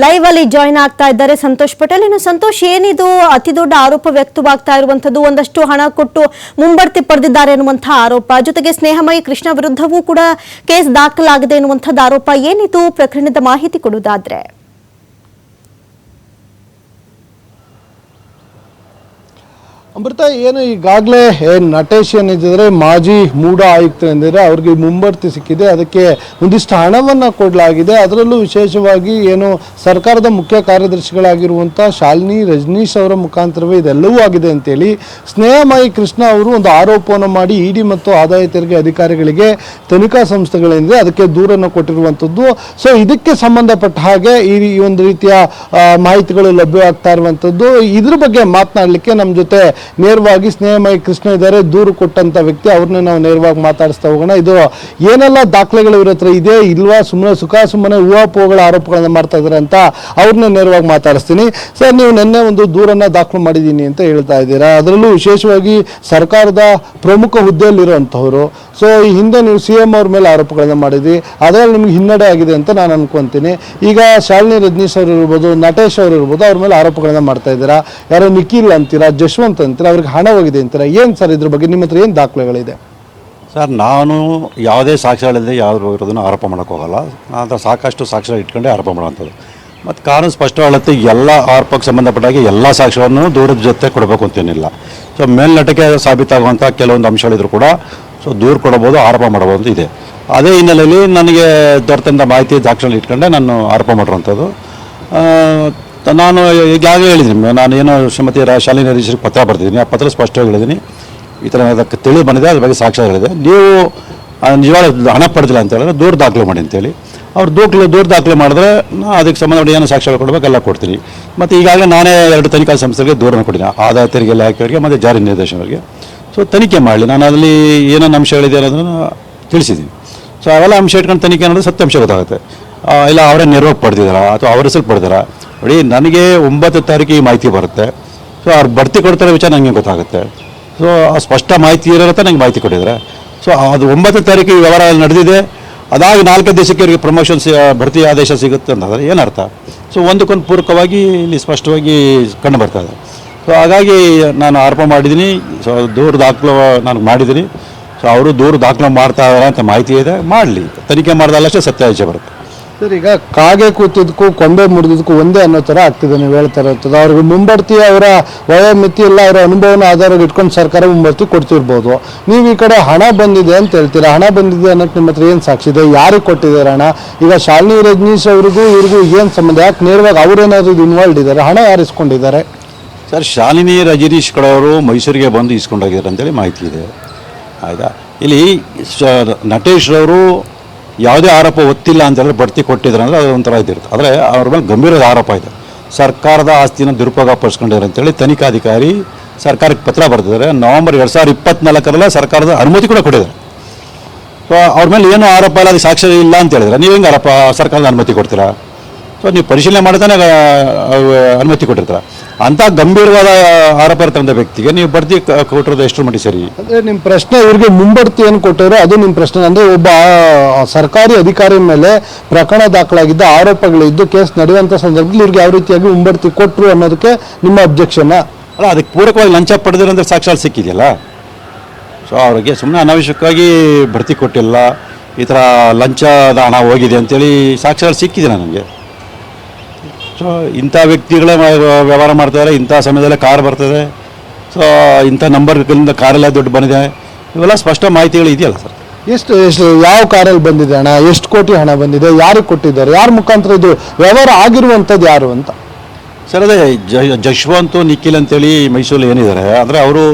Live ಅಲ್ಲಿ join ಆಗ್ತಾ ಇದ್ದಾರೆ ಸಂತೋಷ್ ಪಟೇಲ್. ಇನ್ನು ಸಂತೋಷ್, ಏನಿದು ಅತಿ ದೊಡ್ಡ ಆರೋಪ ವ್ಯಕ್ತವಾಗ್ತಾ ಇರುವಂತದ್ದು ಒಂದಷ್ಟು ಹಣ ಕೊಟ್ಟು ಮುಂಬಡ್ತಿ ಪಡೆದಿದ್ದಾರೆ ಎನ್ನುವಂತಹ ಆರೋಪ. ಜೊತೆಗೆ ಸ್ನೇಹಮಯಿ ಕೃಷ್ಣ ವಿರುದ್ಧವೂ ಕೂಡ ಕೇಸ್ ದಾಖಲಾಗಿದೆ ಎನ್ನುವಂಥದ್ದು ಆರೋಪ. ಏನಿದು ಪ್ರಕರಣದ ಮಾಹಿತಿ ಕೊಡುವುದಾದ್ರೆ? ಅಮೃತ, ಏನು ಈಗಾಗಲೇ ಏನು ನಟೇಶ್ ಏನಿದ್ದಾರೆ ಮಾಜಿ ಮೂಡ ಆಯುಕ್ತ ಎಂದಿದ್ರೆ ಅವ್ರಿಗೆ ಮುಂಬರ್ತಿ ಸಿಕ್ಕಿದೆ. ಅದಕ್ಕೆ ಒಂದಿಷ್ಟು ಹಣವನ್ನು ಕೊಡಲಾಗಿದೆ. ಅದರಲ್ಲೂ ವಿಶೇಷವಾಗಿ ಏನು ಸರ್ಕಾರದ ಮುಖ್ಯ ಕಾರ್ಯದರ್ಶಿಗಳಾಗಿರುವಂಥ ಶಾಲಿನಿ, ರಜನೀಶ್ ಅವರ ಮುಖಾಂತರವೇ ಇದೆಲ್ಲವೂ ಆಗಿದೆ ಅಂತೇಳಿ ಸ್ನೇಹಮಾಯಿ ಕೃಷ್ಣ ಅವರು ಒಂದು ಆರೋಪವನ್ನು ಮಾಡಿ ಇಡಿ ಮತ್ತು ಆದಾಯ ತೆರಿಗೆ ಅಧಿಕಾರಿಗಳಿಗೆ ತನಿಖಾ ಸಂಸ್ಥೆಗಳಿಂದ ಅದಕ್ಕೆ ದೂರನ್ನು ಕೊಟ್ಟಿರುವಂಥದ್ದು. ಸೊ ಇದಕ್ಕೆ ಸಂಬಂಧಪಟ್ಟ ಹಾಗೆ ಈ ಒಂದು ರೀತಿಯ ಮಾಹಿತಿಗಳು ಲಭ್ಯವಾಗ್ತಾ ಇರುವಂಥದ್ದು. ಇದ್ರ ಬಗ್ಗೆ ಮಾತನಾಡಲಿಕ್ಕೆ ನಮ್ಮ ಜೊತೆ ನೇರವಾಗಿ ಸ್ನೇಹಮಯ ಕೃಷ್ಣ ಇದ್ದಾರೆ, ದೂರು ಕೊಟ್ಟಂತ ವ್ಯಕ್ತಿ, ಅವ್ರನ್ನ ನಾವು ನೇರವಾಗಿ ಮಾತಾಡಿಸ್ತಾ ಹೋಗೋಣ. ಇದು ಏನೆಲ್ಲ ದಾಖಲೆಗಳು ಇವ್ರ ಹತ್ರ ಇದೆ, ಇಲ್ವಾ? ಸುಮ್ಮನೆ ಸುಖ, ಸುಮ್ಮನೆ ಊಹಾಪೋಹಗಳ ಆರೋಪಗಳನ್ನ ಮಾಡ್ತಾ ಇದ್ದಾರೆ ಅಂತ ಅವ್ರನ್ನ ನೇರವಾಗಿ ಮಾತಾಡಿಸ್ತೀನಿ. ಸರ್, ನೀವು ನಿನ್ನೆ ಒಂದು ದೂರನ್ನ ದಾಖಲು ಮಾಡಿದ್ದೀನಿ ಅಂತ ಹೇಳ್ತಾ ಇದ್ದೀರಾ. ಅದರಲ್ಲೂ ವಿಶೇಷವಾಗಿ ಸರ್ಕಾರದ ಪ್ರಮುಖ ಹುದ್ದೆಯಲ್ಲಿರುವಂಥವ್ರು ಸೊ ಈ ಹಿಂದೆ ನೀವು ಸಿ ಎಂ ಅವ್ರ ಮೇಲೆ ಆರೋಪಗಳನ್ನ ಮಾಡಿದ್ರಿ. ಅದರಲ್ಲಿ ನಿಮ್ಗೆ ಹಿನ್ನಡೆ ಆಗಿದೆ ಅಂತ ನಾನು ಅನ್ಕೊಂತೀನಿ. ಈಗ ಶಾಲಿನಿ ರಜನೀಶ್ ಅವರು ಇರ್ಬೋದು, ನಟೇಶ್ ಅವರು ಇರ್ಬೋದು, ಅವ್ರ ಮೇಲೆ ಆರೋಪಗಳನ್ನ ಮಾಡ್ತಾ ಇದ್ದೀರಾ. ಯಾರೋ ನಿಖಿಲ್ ಅಂತೀರಾ, ಜಶ್ವಂತ್ ಅಂತೀರಾ ಅವ್ರಿಗೆ ಹಣ ಹೋಗಿದೆ ಅಂತಾರೆ ಏನು ಸರ್ ಇದ್ರ ಬಗ್ಗೆ ನಿಮ್ಮ ಹತ್ರ ಏನು ದಾಖಲೆಗಳಿದೆ? ಸರ್, ನಾನು ಯಾವುದೇ ಸಾಕ್ಷ್ಯಗಳಿಲ್ಲದೆ ಯಾರು ಇರೋದನ್ನು ಆರೋಪ ಮಾಡೋಕ್ಕೆ ಹೋಗಲ್ಲ. ನಾನು ಸಾಕಷ್ಟು ಸಾಕ್ಷ್ಯ ಇಟ್ಕೊಂಡೆ ಆರೋಪ ಮಾಡುವಂಥದ್ದು. ಮತ್ತು ಕಾನೂನು ಸ್ಪಷ್ಟ ಎಲ್ಲ ಆರೋಪಕ್ಕೆ ಸಂಬಂಧಪಟ್ಟಾಗಿ ಎಲ್ಲ ಸಾಕ್ಷ್ಯವನ್ನು ದೂರದ ಜೊತೆ ಕೊಡಬೇಕು ಅಂತೇನಿಲ್ಲ ಸೊ ಮೇಲ್ನಟಕ್ಕೆ ಸಾಬೀತಾಗುವಂಥ ಕೆಲವೊಂದು ಅಂಶಗಳಿದ್ರು ಕೂಡ ಸೊ ದೂರು ಕೊಡಬೋದು, ಆರೋಪ ಮಾಡಬಹುದು ಇದೆ. ಅದೇ ಹಿನ್ನೆಲೆಯಲ್ಲಿ ನನಗೆ ದೊರೆತಂಥ ಮಾಹಿತಿ ದಾಖಲೆ ಇಟ್ಕೊಂಡೆ ನಾನು ಆರೋಪ ಮಾಡಿರುವಂಥದ್ದು. ನಾನು ಈಗಾಗಲೇ ಹೇಳಿದ್ದೀನಿ ನಾನು ಏನೋ ಶ್ರೀಮತಿ ಶಾಲಿನಿ ಹರೀಶ್ರಿಗೆ ಪತ್ರ ಬರ್ತಿದ್ದೀನಿ ಆ ಪತ್ರ ಸ್ಪಷ್ಟವಾಗಿ ಹೇಳಿದ್ದೀನಿ. ಈ ಥರ ಅದಕ್ಕೆ ತಿಳಿ ಬಂದಿದೆ, ಅದ್ರ ಬಗ್ಗೆ ಸಾಕ್ಷ್ಯ ಹೇಳಿದೆ. ನೀವು ನಿಜವಾದ ಹಣ ಪಡೆದಿಲ್ಲ ಅಂತ ಹೇಳಿದ್ರೆ ದೂರ ದಾಖಲೆ ಮಾಡಿ ಅಂತೇಳಿ. ಅವ್ರು ದೂರ ದೂರ ದಾಖಲೆ ಮಾಡಿದ್ರೆ ನಾ ಅದಕ್ಕೆ ಸಂಬಂಧಪಟ್ಟ ಏನು ಸಾಕ್ಷ್ಯ ಕೊಡಬೇಕು, ಎಲ್ಲ ಕೊಡ್ತೀನಿ. ಮತ್ತು ಈಗಾಗಲೇ ನಾನೇ ಎರಡು ತನಿಖಾ ಸಂಸ್ಥೆಗೆ ದೂರನ್ನು ಕೊಟ್ಟಿದ್ದೀನಿ ಆದಾಯ ತೆರಿಗೆ ಇಲಾಖೆಯವರಿಗೆ ಮತ್ತು ಜಾರಿ ನಿರ್ದೇಶನವರಿಗೆ ಸೊ ತನಿಖೆ ಮಾಡಲಿ. ನಾನು ಅದರಲ್ಲಿ ಏನೇನು ಅಂಶಗಳಿದೆ ಅನ್ನೋದನ್ನು ತಿಳಿಸಿದ್ದೀನಿ. ಸೊ ಅವೆಲ್ಲ ಅಂಶ ಇಟ್ಕೊಂಡು ತನಿಖೆ ಅನ್ನೋದು ಸತ್ಯಾಂಶ ಗೊತ್ತಾಗುತ್ತೆ. ಇಲ್ಲ, ಅವರೇ ನೆರವಾಗಿ ಪಡೆದಿದ್ದಾರಾ, ಅಥವಾ ಅವರ ಹೆಸರು ಪಡೆದಾರ ನೋಡಿ, ನನಗೆ ಒಂಬತ್ತು ತಾರೀಕು ಮಾಹಿತಿ ಬರುತ್ತೆ. ಸೊ ಅವ್ರು ಬಡ್ತಿ ಕೊಡ್ತಾರೆ ವಿಚಾರ ನನಗೆ ಗೊತ್ತಾಗುತ್ತೆ. ಸೊ ಆ ಸ್ಪಷ್ಟ ಮಾಹಿತಿ ಇರೋತ್ತೆ ನಂಗೆ ಮಾಹಿತಿ ಕೊಟ್ಟಿದ್ದಾರೆ. ಸೊ ಅದು ಒಂಬತ್ತು ತಾರೀಕು ಈ ವ್ಯವಹಾರ ನಡೆದಿದೆ. ಅದಾಗಿ ನಾಲ್ಕೈದು ದೇಶಕ್ಕೆ ಇವರಿಗೆ ಪ್ರಮೋಷನ್ ಭರ್ತಿ ಆದೇಶ ಸಿಗುತ್ತೆ ಅಂತಂದರೆ ಏನರ್ಥ ಸೊ ಒಂದಕ್ಕೊಂದು ಪೂರಕವಾಗಿ ಇಲ್ಲಿ ಸ್ಪಷ್ಟವಾಗಿ ಕಂಡು ಬರ್ತಾ ಇದೆ. ಸೊ ಹಾಗಾಗಿ ನಾನು ಆರೋಪ ಮಾಡಿದ್ದೀನಿ. ಸೊ ದೂರು ದಾಖಲು ನಾನು ಮಾಡಿದ್ದೀನಿ. ಸೊ ಅವರು ದೂರು ದಾಖಲು ಮಾಡ್ತಾ ಇದ್ದಾರೆ ಅಂತ ಮಾಹಿತಿ ಇದೆ. ಮಾಡಲಿ. ತನಿಖೆ ಮಾಡಿದಲ್ಲಷ್ಟೇ ಸತ್ಯಾಂಶ ಬರುತ್ತೆ. ಸರ್, ಈಗ ಕಾಗೆ ಕೂತಿದ್ದಕ್ಕೂ, ಕೊಂಬೆ ಮುರಿದಕ್ಕೂ ಒಂದೇ ಅನ್ನೋ ಥರ ಆಗ್ತಿದೆ ನೀವು ಹೇಳ್ತಾ ಇರೋದು. ಅವ್ರಿಗೆ ಮುಂಬಡ್ತಿ ಅವರ ವಯೋಮಿತಿ ಇಲ್ಲ ಅವರ ಅನುಭವನ ಆಧಾರವಾಗಿ ಇಟ್ಕೊಂಡು ಸರ್ಕಾರ ಮುಂಬಡ್ತಿ ಕೊಡ್ತಿರ್ಬೋದು. ನೀವು ಈ ಕಡೆ ಹಣ ಬಂದಿದೆ ಅಂತ ಹೇಳ್ತೀರಾ? ಹಣ ಬಂದಿದೆ ಅನ್ನೋಕ್ಕೆ ನಿಮ್ಮ ಹತ್ರ ಏನು ಸಾಕ್ಷಿ ಇದೆ? ಯಾರಿಗೆ ಕೊಟ್ಟಿದ್ದಾರೆ ಹಣ? ಈಗ ಶಾಲಿನಿ ರಜನೀಶ್ ಅವ್ರಿಗೂ ಇವ್ರಿಗೂ ಏನು ಸಂಬಂಧ? ಯಾಕೆ ನೇರವಾಗಿ ಇದು ಇನ್ವಾಲ್ವ್ ಇದ್ದಾರೆ? ಹಣ ಯಾರು ಇಸ್ಕೊಂಡಿದ್ದಾರೆ? ಸರ್, ಶಾಲಿನಿ ರಜನೀಶ್ ಕಡೆಯವರು ಮೈಸೂರಿಗೆ ಬಂದು ಇಸ್ಕೊಂಡೋಗಿದ್ದಾರೆ ಅಂತೇಳಿ ಮಾಹಿತಿ ಇದೆ. ಆಯಿತಾ? ಇಲ್ಲಿ ಶ ನಟೇಶ್ ಅವರು ಯಾವುದೇ ಆರೋಪ ಒತ್ತಿಲ್ಲ ಅಂತ ಹೇಳಿ ಬಡ್ತಿ ಕೊಟ್ಟಿದ್ರು ಅಂದರೆ ಅದು ಒಂಥರ ಇದಿರುತ್ತೆ ಆದರೆ ಅವ್ರ ಮೇಲೆ ಗಂಭೀರದ ಆರೋಪ ಇದೆ. ಸರ್ಕಾರದ ಆಸ್ತಿನ ದುರುಪಯೋಗ ಪಡಿಸ್ಕೊಂಡಿದ್ದಾರೆ ಅಂತೇಳಿ ತನಿಖಾಧಿಕಾರಿ ಸರ್ಕಾರಕ್ಕೆ ಪತ್ರ ಬರೆದಿದ್ದಾರೆ. ನವೆಂಬರ್ ಎರಡು ಸಾವಿರದ ಇಪ್ಪತ್ನಾಲ್ಕರಲ್ಲ ಸರ್ಕಾರದ ಅನುಮತಿ ಕೂಡ ಕೊಟ್ಟಿದ್ದಾರೆ. ಸೊ ಅವ್ರ ಮೇಲೆ ಏನು ಆರೋಪ ಇಲ್ಲ ಅದಕ್ಕೆ ಸಾಕ್ಷ್ಯ ಇಲ್ಲ ಅಂತ ಹೇಳಿದ್ರೆ ನೀವು ಹೆಂಗೆ ಆರೋಪ, ಸರ್ಕಾರದ ಅನುಮತಿ ಕೊಡ್ತೀರಾ? ಸೊ, ನೀವು ಪರಿಶೀಲನೆ ಮಾಡ್ತಾನೆ ಅನುಮತಿ ಕೊಟ್ಟಿರ್ತೀರ? ಅಂಥ ಗಂಭೀರವಾದ ಆರೋಪ ಇರ್ತಕ್ಕಂಥ ವ್ಯಕ್ತಿಗೆ ನೀವು ಬಡ್ತಿ ಕೊಟ್ಟಿರೋದು ಎಷ್ಟು ಮಟ್ಟಿಗೆ ಸರಿ? ಅಂದ್ರೆ ನಿಮ್ಮ ಪ್ರಶ್ನೆ ಇವ್ರಿಗೆ ಮುಂಬಡ್ತಿ ಏನು ಕೊಟ್ಟಿರೋ ಅದು ನಿಮ್ಮ ಪ್ರಶ್ನೆ. ಅಂದ್ರೆ ಒಬ್ಬ ಸರ್ಕಾರಿ ಅಧಿಕಾರಿ ಮೇಲೆ ಪ್ರಕರಣ ದಾಖಲಾಗಿದ್ದ ಆರೋಪಗಳಿದ್ದು ಕೇಸ್ ನಡೆಯುವಂತ ಸಂದರ್ಭದಲ್ಲಿ ಇವ್ರಿಗೆ ಯಾವ ರೀತಿಯಾಗಿ ಮುಂಬಡ್ತಿ ಕೊಟ್ಟರು ಅನ್ನೋದಕ್ಕೆ ನಿಮ್ಮ ಅಬ್ಜೆಕ್ಷನ್? ಅಲ್ಲ ಅದಕ್ಕೆ ಪೂರಕವಾಗಿ ಲಂಚ ಪಡೆದಿರೋಂಥ ಸಾಕ್ಷಾತ್ ಸಿಕ್ಕಿದೆಯಲ್ಲ? ಸೊ ಅವ್ರಿಗೆ ಸುಮ್ಮನೆ ಅನಾವಶ್ಯಕವಾಗಿ ಬಡ್ತಿ ಕೊಟ್ಟಿಲ್ಲ. ಈ ಥರ ಲಂಚದ ಹಣ ಹೋಗಿದೆ ಅಂತೇಳಿ ಸಾಕ್ಷಾತ್ ಸಿಕ್ಕಿದೆ ನನಗೆ ಸೊ ಇಂಥ ವ್ಯಕ್ತಿಗಳೇ ವ್ಯವಹಾರ ಮಾಡ್ತಾರೆ ಇಂಥ ಸಮಯದಲ್ಲೇ ಕಾರ್ ಬರ್ತದೆ. ಸೊ ಇಂಥ ನಂಬರ್ಗಳಿಂದ ಕಾರೆಲ್ಲ ದುಡ್ಡು ಬಂದಿದೆ. ಇವೆಲ್ಲ ಸ್ಪಷ್ಟ ಮಾಹಿತಿಗಳು ಇದೆಯಲ್ಲ ಸರ್? ಎಷ್ಟು ಎಷ್ಟು ಯಾವ ಕಾರಲ್ಲಿ ಬಂದಿದೆ ಹಣ? ಎಷ್ಟು ಕೋಟಿ ಹಣ ಬಂದಿದೆ? ಯಾರಿಗೆ ಕೊಟ್ಟಿದ್ದಾರೆ? ಯಾರ ಮುಖಾಂತರ ಇದು ವ್ಯವಹಾರ ಆಗಿರುವಂಥದ್ದು ಯಾರು ಅಂತ? ಸರ್ ಅದೇ ಜ ಜಶ್ವಂತ್ ನಿಖಿಲ್ ಅಂತೇಳಿ ಮೈಸೂರಲ್ಲಿ ಏನಿದ್ದಾರೆ ಅಂದರೆ ಅವರು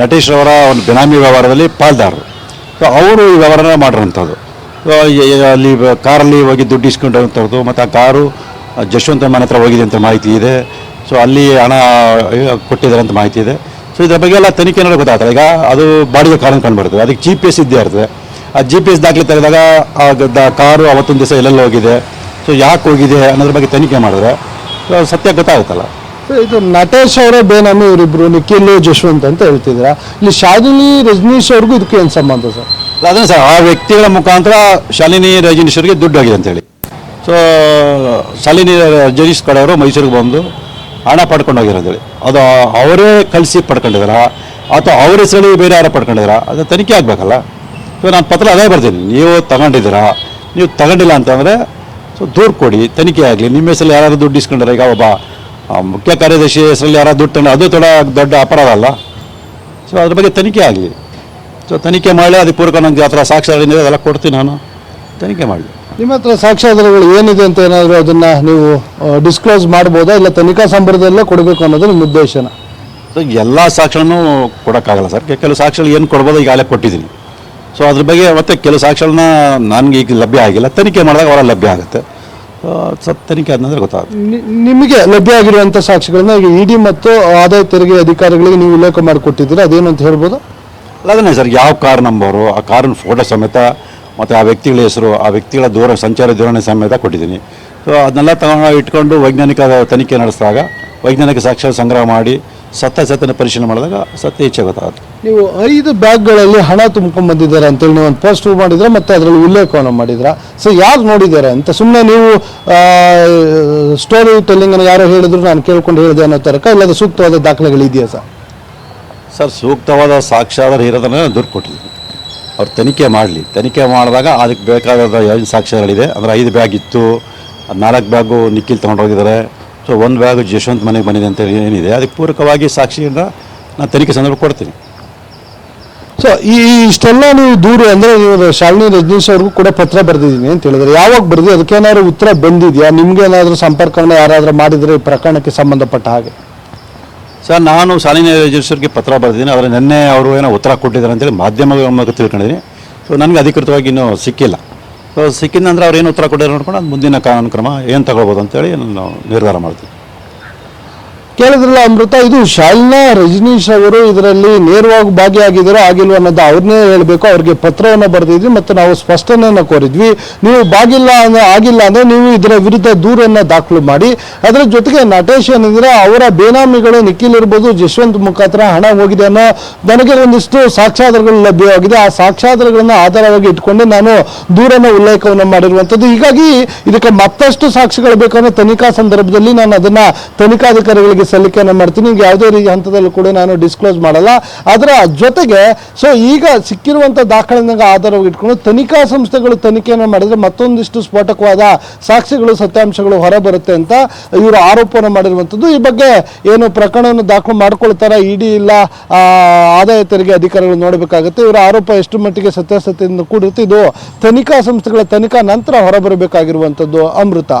ನಟೇಶ್ ಅವರ ಒಂದು ಬೆನಾಮಿ ವ್ಯವಹಾರದಲ್ಲಿ ಪಾಲ್ದಾರರು. ಸೊ ಅವರು ಈ ವ್ಯವಹಾರನ ಮಾಡಿರೋಂಥದ್ದು. ಅಲ್ಲಿ ಕಾರಲ್ಲಿ ಹೋಗಿ ದುಡ್ಡು ಇಸ್ಕೊಂಡಿರೋಂಥದ್ದು ಮತ್ತು ಆ ಕಾರು ಜಶ್ವಂತ್ ಮನೆ ಹತ್ರ ಹೋಗಿದೆ ಅಂತ ಮಾಹಿತಿ ಇದೆ. ಸೊ ಅಲ್ಲಿ ಹಣ ಕೊಟ್ಟಿದ್ದಾರೆ ಅಂತ ಮಾಹಿತಿ ಇದೆ. ಸೊ ಇದ್ರ ಬಗ್ಗೆ ಎಲ್ಲ ತನಿಖೆ ನೋಡಿ ಗೊತ್ತಾಗ್ತದೆ. ಈಗ ಅದು ಬಾಡಿಗೆ ಕಾರನ್ನು ಕಂಡುಬರ್ತದೆ. ಅದಕ್ಕೆ ಜಿ ಪಿ ಎಸ್ ಇದ್ದೇ ಇರ್ತದೆ. ಆ ಜಿ ಪಿ ಎಸ್ ದಾಖಲೆ ತೆಗೆದಾಗ ಆ ಕಾರು ಅವತ್ತೊಂದು ದಿವಸ ಎಲ್ಲೆಲ್ಲ ಹೋಗಿದೆ ಸೊ ಯಾಕೆ ಹೋಗಿದೆ ಅನ್ನೋದ್ರ ಬಗ್ಗೆ ತನಿಖೆ ಮಾಡಿದ್ರೆ ಸತ್ಯ ಗೊತ್ತಾಗುತ್ತಲ್ಲ. ಸೊ ಇದು ನಟೇಶ್ ಅವರ ಬೇನಾಮಿ ಇವರಿಬ್ರು ನಿಖಿಲ್ ಜಶ್ವಂತ್ ಅಂತ ಹೇಳ್ತಿದ್ರ ಇಲ್ಲಿ ಶಾಲಿನಿ ರಜನೀಶ್ ಅವ್ರಿಗೂ ಇದಕ್ಕೆ ಏನು ಸಂಬಂಧ ಸರ್? ಅದನ್ನ ಸರ್ ಆ ವ್ಯಕ್ತಿಗಳ ಮುಖಾಂತರ ಶಾಲಿನಿ ರಜನೀಶ್ ಅವರಿಗೆ ದುಡ್ಡು ಆಗಿದೆ ಅಂತೇಳಿ ಸೊ ಶಾಲಿನಿ ಜಗದೀಶ್ ಕಡೆಯವರು ಮೈಸೂರಿಗೆ ಬಂದು ಹಣ ಪಡ್ಕೊಂಡು ಹೋಗಿರೋದು. ಅದು ಅವರೇ ಕಲಿಸಿ ಪಡ್ಕೊಂಡಿದಾರ? ಅಥವಾ ಅವ್ರ ಹೆಸರಲ್ಲಿ ಬೇರೆ ಯಾರು ಪಡ್ಕೊಂಡಿದಾರ? ಅದು ತನಿಖೆ ಆಗಬೇಕಲ್ಲ. ಸೊ ನಾನು ಪತ್ರ ಅದೇ ಬರ್ತೀನಿ ನೀವು ತಗೊಂಡಿದ್ದೀರಾ? ನೀವು ತಗೊಂಡಿಲ್ಲ ಅಂತಂದರೆ ಸೊ ದೂರು ಕೊಡಿ. ತನಿಖೆ ಆಗಲಿ. ನಿಮ್ಮ ಹೆಸರಲ್ಲಿ ಯಾರಾದ್ರು ದುಡ್ಡು ಇಸ್ಕೊಂಡ್ರೆ ಈಗ ಒಬ್ಬ ಮುಖ್ಯ ಕಾರ್ಯದರ್ಶಿ ಹೆಸರಲ್ಲಿ ಯಾರಾದ್ರು ದುಡ್ಡು ತಗೊಂಡು ಅದು ಥೋಡ ದೊಡ್ಡ ಅಪರಾಧ ಅಲ್ಲ. ಸೊ ಅದ್ರ ಬಗ್ಗೆ ತನಿಖೆ ಆಗಲಿ. ಸೊ ತನಿಖೆ ಮಾಡಲಿ. ಅದಕ್ಕೆ ಪೂರ್ವಕ ನಂಗೆ ಆ ಥರ ಸಾಕ್ಷಿ ಅದೆಲ್ಲ ಕೊಡ್ತೀನಿ ನಾನು. ತನಿಖೆ ಮಾಡಲಿ. ನಿಮ್ಮ ಹತ್ರ ಸಾಕ್ಷ್ಯಾಧಾರಗಳು ಏನಿದೆ ಅಂತ ಏನಾದರೂ ಅದನ್ನು ನೀವು ಡಿಸ್ಕ್ಲೋಸ್ ಮಾಡ್ಬೋದಾ? ಇಲ್ಲ ತನಿಖಾ ಸಂಬರದಲ್ಲೇ ಕೊಡಬೇಕು ಅನ್ನೋದು ನಿಮ್ಮ ಉದ್ದೇಶನ? ಸೊ ಎಲ್ಲ ಸಾಕ್ಷ್ಯನೂ ಕೊಡೋಕ್ಕಾಗಲ್ಲ ಸರ್. ಕೆಲವು ಸಾಕ್ಷ್ಯಗಳು ಏನು ಕೊಡ್ಬೋದು ಈಗಾಗಲೇ ಕೊಟ್ಟಿದ್ದೀನಿ. ಸೊ ಅದ್ರ ಬಗ್ಗೆ ಮತ್ತೆ ಕೆಲವು ಸಾಕ್ಷ್ಯಗಳನ್ನ ನನಗೆ ಈಗ ಲಭ್ಯ ಆಗಿಲ್ಲ. ತನಿಖೆ ಮಾಡಿದಾಗ ಅವರ ಲಭ್ಯ ಆಗುತ್ತೆ. ತನಿಖೆ ಅನ್ನೋದ್ರೆ ಗೊತ್ತಾಗುತ್ತೆ. ನಿಮಗೆ ಲಭ್ಯ ಆಗಿರುವಂಥ ಸಾಕ್ಷಿಗಳನ್ನ ಈಗ ಇಡಿ ಮತ್ತು ಆದಾಯ ತೆರಿಗೆ ಅಧಿಕಾರಿಗಳಿಗೆ ನೀವು ಉಲ್ಲೇಖ ಮಾಡಿಕೊಟ್ಟಿದ್ದೀರಾ? ಅದೇನು ಅಂತ ಹೇಳ್ಬೋದು? ಅಲ್ಲ ಅದನ್ನೇ ಸರ್ ಯಾವ ಕಾರ್ ನಂಬರು ಆ ಕಾರಿನ ಫೋಟೋ ಸಮೇತ ಮತ್ತು ಆ ವ್ಯಕ್ತಿಗಳ ಹೆಸರು ಆ ವ್ಯಕ್ತಿಗಳ ದೂರ ಸಂಚಾರ ಧೋರಣೆ ಸಮೇತ ಕೊಟ್ಟಿದ್ದೀನಿ. ಸೊ ಅದನ್ನೆಲ್ಲ ತಗೊಂಡು ಇಟ್ಕೊಂಡು ವೈಜ್ಞಾನಿಕ ತನಿಖೆ ನಡೆಸಿದಾಗ ವೈಜ್ಞಾನಿಕ ಸಾಕ್ಷ್ಯ ಸಂಗ್ರಹ ಮಾಡಿ ಸತ್ಯಾಸತ್ಯನ ಪರಿಶೀಲನೆ ಮಾಡಿದಾಗ ಸತ್ಯ ಹೆಚ್ಚೆ ಗೊತ್ತಾಗುತ್ತೆ. ನೀವು ಐದು ಬ್ಯಾಗ್ಗಳಲ್ಲಿ ಹಣ ತುಂಬ್ಕೊಂಡು ಬಂದಿದ್ದಾರೆ ಅಂತೇಳಿ ನೀವು ಒಂದು ಪೋಸ್ಟ್ ಮಾಡಿದ್ರೆ ಮತ್ತೆ ಅದರಲ್ಲಿ ಉಲ್ಲೇಖವನ್ನು ಮಾಡಿದ್ರ? ಸೊ ಯಾರು ನೋಡಿದ್ದಾರೆ ಅಂತ? ಸುಮ್ಮನೆ ನೀವು ಸ್ಟೋರಿ ಟೆಲ್ಲಿಂಗ್ ಯಾರೋ ಹೇಳಿದ್ರು ನಾನು ಕೇಳ್ಕೊಂಡು ಹೇಳಿದೆ ಅನ್ನೋ ತರಕ ಇಲ್ಲದ ಸೂಕ್ತವಾದ ದಾಖಲೆಗಳಿದೆಯಾ ಸರ್? ಸರ್ ಸೂಕ್ತವಾದ ಸಾಕ್ಷ್ಯಾಧಾರ ಇರೋದನ್ನ ದೂರು ಕೊಟ್ಟಿದ್ದೀನಿ. ಅವ್ರು ತನಿಖೆ ಮಾಡಲಿ. ತನಿಖೆ ಮಾಡಿದಾಗ ಅದಕ್ಕೆ ಬೇಕಾದ ಏನು ಸಾಕ್ಷ್ಯಗಳಿದೆ. ಅಂದರೆ ಐದು ಬ್ಯಾಗ್ ಇತ್ತು. ನಾಲ್ಕು ಬ್ಯಾಗು ನಿಖಿಲ್ ತೊಗೊಂಡೋಗಿದ್ದಾರೆ ಸೊ ಒಂದು ಬ್ಯಾಗು ಜಶವಂತ್ ಮನೆಗೆ ಬಂದಿದೆ ಅಂತ ಏನಿದೆ. ಅದಕ್ಕೆ ಪೂರಕವಾಗಿ ಸಾಕ್ಷಿಯಿಂದ ನಾನು ತನಿಖೆ ಸಂದರ್ಭ ಕೊಡ್ತೀನಿ. ಸೊ ಈ ಇಷ್ಟೆಲ್ಲ ನೀವು ದೂರು ಅಂದರೆ ನೀವು ಶಾಲಿನಿ ರಜನೀಶ್ ಅವ್ರಿಗೂ ಕೂಡ ಪತ್ರ ಬರೆದಿದ್ದೀನಿ ಅಂತ ಹೇಳಿದ್ರೆ ಯಾವಾಗ ಬರೆದಿ? ಅದಕ್ಕೇನಾದ್ರು ಉತ್ತರ ಬಂದಿದೆಯಾ? ನಿಮ್ಗೆ ಏನಾದರೂ ಸಂಪರ್ಕವನ್ನು ಯಾರಾದರೂ ಮಾಡಿದರೆ ಈ ಪ್ರಕರಣಕ್ಕೆ ಸಂಬಂಧಪಟ್ಟ ಹಾಗೆ? ಸರ್, ನಾನು ಸಾಲಿನ ರಿಜಿಸ್ಟರ್ಗೆ ಪತ್ರ ಬರೆದಿದ್ದೀನಿ. ಆದರೆ ನಿನ್ನೆ ಅವರು ಏನೋ ಉತ್ತರ ಕೊಟ್ಟಿದ್ದಾರೆ ಅಂತೇಳಿ ಮಾಧ್ಯಮಗಳ ಮೂಲಕ ತಿಳ್ಕೊಂಡಿದ್ದೀನಿ. ಸೊ ನನಗೆ ಅಧಿಕೃತವಾಗಿ ಇನ್ನೂ ಸಿಕ್ಕಿಲ್ಲ. ಸೊ ಸಿಕ್ಕಿದ ನಂತರ ಅವ್ರು ಏನು ಉತ್ತರ ಕೊಟ್ಟಿದ್ದಾರೆ ನೋಡ್ಕೊಂಡು ಮುಂದಿನ ಕಾನೂನು ಕ್ರಮ ಏನು ತಗೊಳ್ಬೋದು ಅಂತೇಳಿ ನಾನು ನಿರ್ಧಾರ ಮಾಡ್ತೀನಿ. ಕೇಳಿದ್ರಲ್ಲ ಅಮೃತ, ಇದು ಶಾಲಿನಾ ರಜನೀಶ್ ಅವರು ಇದರಲ್ಲಿ ನೇರವಾಗಿ ಭಾಗಿಯಾಗಿದ್ದಾರೋ, ಆಗಿಲ್ವ ಅನ್ನೋದು ಅವ್ರನ್ನೇ ಹೇಳಬೇಕು, ಅವ್ರಿಗೆ ಪತ್ರವನ್ನು ಬರೆದಿದ್ವಿ ಮತ್ತು ನಾವು ಸ್ಪಷ್ಟನೆಯನ್ನು ಕೋರಿದ್ವಿ. ನೀವು ಭಾಗಿಲ್ಲ ಅಂದರೆ ಆಗಿಲ್ಲ ಅಂದರೆ ನೀವು ಇದರ ವಿರುದ್ಧ ದೂರನ್ನು ದಾಖಲು ಮಾಡಿ. ಅದರ ಜೊತೆಗೆ ನಟೇಶ್ ಏನಿದ್ರೆ, ಅವರ ಬೇನಾಮಿಗಳು ನಿಖಿಲ್ ಇರ್ಬೋದು ಜಶವಂತ್ ಮುಖಾಂತರ ಹಣ ಹೋಗಿದೆ ಅನ್ನೋ ನನಗೆ ಒಂದಿಷ್ಟು ಸಾಕ್ಷ್ಯಾಧಾರಗಳು ಲಭ್ಯವಾಗಿದೆ. ಆ ಸಾಕ್ಷ್ಯಾಧಾರಗಳನ್ನು ಆಧಾರವಾಗಿ ಇಟ್ಕೊಂಡು ನಾನು ದೂರನ್ನು ಉಲ್ಲೇಖವನ್ನು ಮಾಡಿರುವಂಥದ್ದು. ಹೀಗಾಗಿ ಇದಕ್ಕೆ ಮತ್ತಷ್ಟು ಸಾಕ್ಷಿಗಳು ಬೇಕನ್ನೋ ತನಿಖಾ ಸಂದರ್ಭದಲ್ಲಿ ನಾನು ಅದನ್ನು ತನಿಖಾಧಿಕಾರಿಗಳಿಗೆ ಸಲ್ಲಿಕೆಯನ್ನು ಮಾಡ್ತೀನಿ. ನಿಮ್ಗೆ ಯಾವುದೇ ರೀತಿ ಹಂತದಲ್ಲೂ ಕೂಡ ನಾನು ಡಿಸ್ಕ್ಲೋಸ್ ಮಾಡಲ್ಲ. ಅದರ ಜೊತೆಗೆ ಸೊ ಈಗ ಸಿಕ್ಕಿರುವಂಥ ದಾಖಲೆನಾಗ ಆಧಾರವಾಗಿ ಇಟ್ಕೊಂಡು ತನಿಖಾ ಸಂಸ್ಥೆಗಳು ತನಿಖೆಯನ್ನು ಮಾಡಿದ್ರೆ ಮತ್ತೊಂದಿಷ್ಟು ಸ್ಫೋಟಕವಾದ ಸಾಕ್ಷಿಗಳು, ಸತ್ಯಾಂಶಗಳು ಹೊರಬರುತ್ತೆ ಅಂತ ಇವರು ಆರೋಪವನ್ನು ಮಾಡಿರುವಂಥದ್ದು ಈ ಬಗ್ಗೆ ಏನು ಪ್ರಕರಣವನ್ನು ದಾಖಲು ಮಾಡ್ಕೊಳ್ತಾರ ಇಡಿ ಇಲ್ಲ ಆದಾಯ ತೆರಿಗೆ ಅಧಿಕಾರಿಗಳು ನೋಡಬೇಕಾಗುತ್ತೆ. ಇವರ ಆರೋಪ ಎಷ್ಟು ಮಟ್ಟಿಗೆ ಸತ್ಯಾಸತ್ಯದಿಂದ ಕೂಡಿರುತ್ತೆ. ಇದು ತನಿಖಾ ಸಂಸ್ಥೆಗಳ ತನಿಖಾ ನಂತರ ಹೊರಬರಬೇಕಾಗಿರುವಂಥದ್ದು ಅಮೃತ.